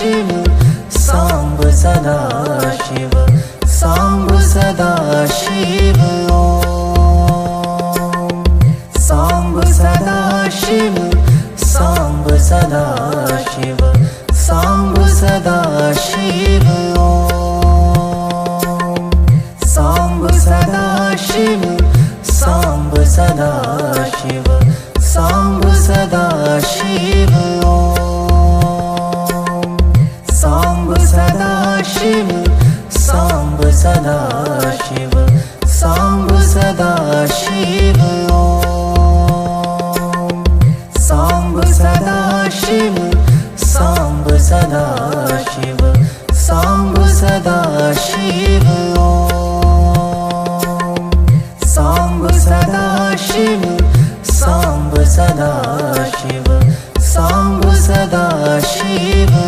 शिव। साम्ब सदा शिव साम्ब सदा शिव साम्ब सदा शिव साम्ब सदा शिव साम्ब सदा शिव साम्ब सदा शिव शिव साम्ब सदा शिव साम्ब सदा शिव साम्ब सदा शिव साम्ब सदा शिव साम्ब सदा शिव साम्ब सदा शिव साम्ब सदा शिव साम्ब सदा शिव